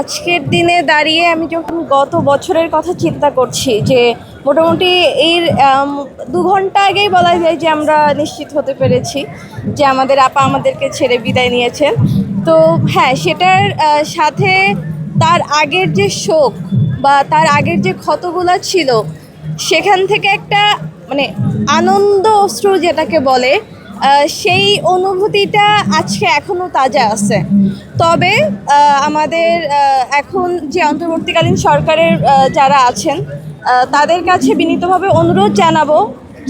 আজকের দিনে দাঁড়িয়ে আমি যখন গত বছরের কথা চিন্তা করছি যে মোটামুটি এর দু ঘণ্টা আগেই বলা যায় যে আমরা নিশ্চিত হতে পেরেছি যে আমাদের আপা আমাদেরকে ছেড়ে বিদায় নিয়েছেন। তো হ্যাঁ সেটার সাথে তার আগের যে শোক বা তার আগের যে ক্ষতগুলো ছিল, সেখান থেকে একটা মানে আনন্দ অশ্রু যেটাকে বলে সেই অনুভূতিটা আজকে এখনও তাজা আছে। তবে আমাদের এখন যে অন্তর্বর্তীকালীন সরকারের যারা আছেন তাদের কাছে বিনীতভাবে অনুরোধ জানাব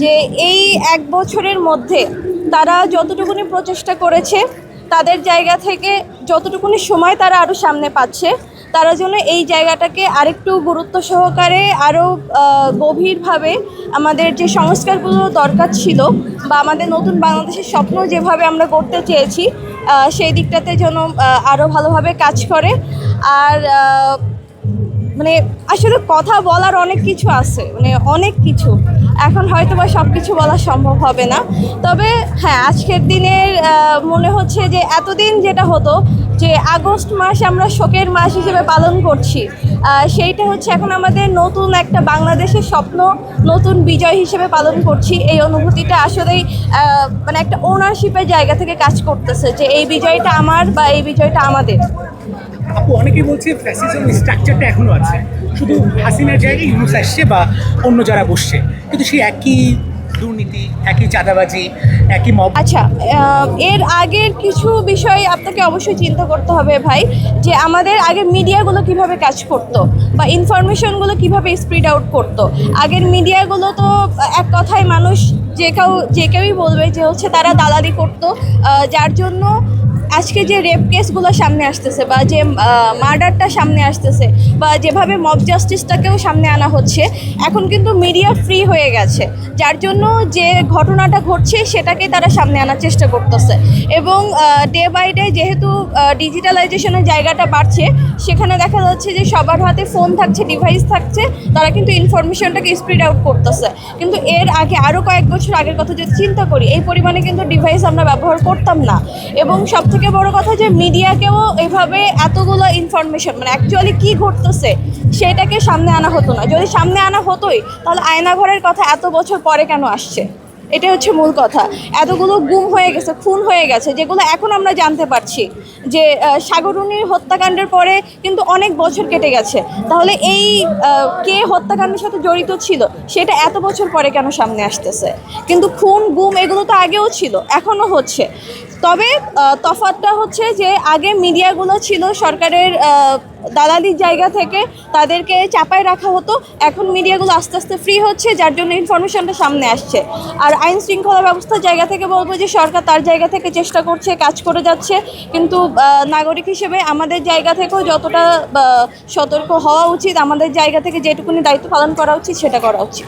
যে এই এক বছরের মধ্যে তারা যতটুকুনি প্রচেষ্টা করেছে, তাদের জায়গা থেকে যতটুকুনি সময় তারা আরও সামনে পাচ্ছে তারা যেন এই জায়গাটাকে আরেকটু গুরুত্ব সহকারে আরও গভীরভাবে আমাদের যে সংস্কারগুলো দরকার ছিল বা আমাদের নতুন বাংলাদেশের স্বপ্ন যেভাবে আমরা করতে চেয়েছি সেই দিকটাতে যেন আরও ভালোভাবে কাজ করে। আর মানে আসলে কথা বলার অনেক কিছু আছে মানে অনেক কিছু। এখন হয়তো বা সব কিছু বলা সম্ভব হবে না। তবে হ্যাঁ আজকের দিনের মনে হচ্ছে যে এতদিন যেটা হতো, যে আগস্ট মাস আমরা শোকের মাস হিসেবে পালন করছি সেইটা হচ্ছে এখন আমাদের নতুন একটা বাংলাদেশের স্বপ্ন, নতুন বিজয় হিসেবে পালন করছি। এই অনুভূতিটা আসলেই মানে একটা ওনারশিপের জায়গা থেকে কাজ করতেছে, যে এই বিজয়টা আমার বা এই বিজয়টা আমাদের। আপু, অনেকেই বলছে ফ্যাসিজম স্ট্রাকচারটা এখনও আছে। শুধু হাসিনার জায়গায় ইউনুস আসছে বা অন্য যারা বসছে। কিন্তু সেই একই দুর্নীতি, একই চাঁদাবাজি, একই মব আচ্ছা এর আগের কিছু বিষয় আপনাকে অবশ্যই চিন্তা করতে হবে ভাই, যে আমাদের আগে মিডিয়াগুলো কীভাবে কাজ করতো বা ইনফরমেশনগুলো কীভাবে স্প্রিড আউট করতো। আগের মিডিয়াগুলো তো এক কথায় মানুষ যে কেউ, যে কেউই বলবে যে হচ্ছে তারা দালালি করতো যার জন্য আজকে যে রেপ কেসগুলো সামনে আসতেছে বা যে মার্ডারটা সামনে আসতেছে বা যেভাবে মব জাস্টিসটাকেও সামনে আনা হচ্ছে, এখন কিন্তু মিডিয়া ফ্রি হয়ে গেছে। যার জন্য যে ঘটনাটা ঘটছে, সেটাকে তারা সামনে আনার চেষ্টা করতেছে। এবং ডে বাই ডে যেহেতু ডিজিটালাইজেশনের জায়গাটা বাড়ছে, সেখানে দেখা যাচ্ছে যে সবার হাতে ফোন থাকছে ডিভাইস থাকছে, তারা কিন্তু ইনফরমেশনটাকে স্প্রিড আউট করতেছে। কিন্তু এর আগে আরও কয়েক বছর আগের কথা যদি চিন্তা করি, এই পরিমাণে কিন্তু ডিভাইস আমরা ব্যবহার করতাম না। এবং সব থেকে বড় কথা যে মিডিয়াকেও এভাবে এতগুলো ইনফরমেশন মানে অ্যাকচুয়ালি কি ঘটতেছে, সেটাকে সামনে আনা হতো না। যদি সামনে আনা হতোই, তাহলে আয়নাঘরের কথা এত বছর পরে কেন আসছে? এটা হচ্ছে মূল কথা। এতগুলো গুম হয়ে গেছে খুন হয়ে গেছে যেগুলো এখন আমরা জানতে পারছি যে সাগরুনির হত্যাকাণ্ডের পরে কিন্তু অনেক বছর কেটে গেছে। তাহলে এই কে হত্যাকাণ্ডের সাথে জড়িত ছিল সেটা এত বছর পরে কেন সামনে আসতেছে? কিন্তু খুন গুম এগুলো তো আগেও ছিল এখনও হচ্ছে। তবে আহ, তফাৎটা হচ্ছে যে আগে মিডিয়াগুলো ছিল সরকারের দালালির জায়গা থেকে তাদেরকে চাপায় রাখা হতো। এখন মিডিয়াগুলো আস্তে আস্তে ফ্রি হচ্ছে, যার জন্য ইনফরমেশনটা সামনে আসছে। আর আইন শৃঙ্খলা ব্যবস্থার জায়গা থেকে বলব যে, সরকার তার জায়গা থেকে চেষ্টা করছে, কাজ করে যাচ্ছে। কিন্তু নাগরিক হিসেবে আমাদের জায়গা থেকেও যতটা সতর্ক হওয়া উচিত, আমাদের জায়গা থেকে যেটুকুনি দায়িত্ব পালন করা উচিত, সেটা করা উচিত।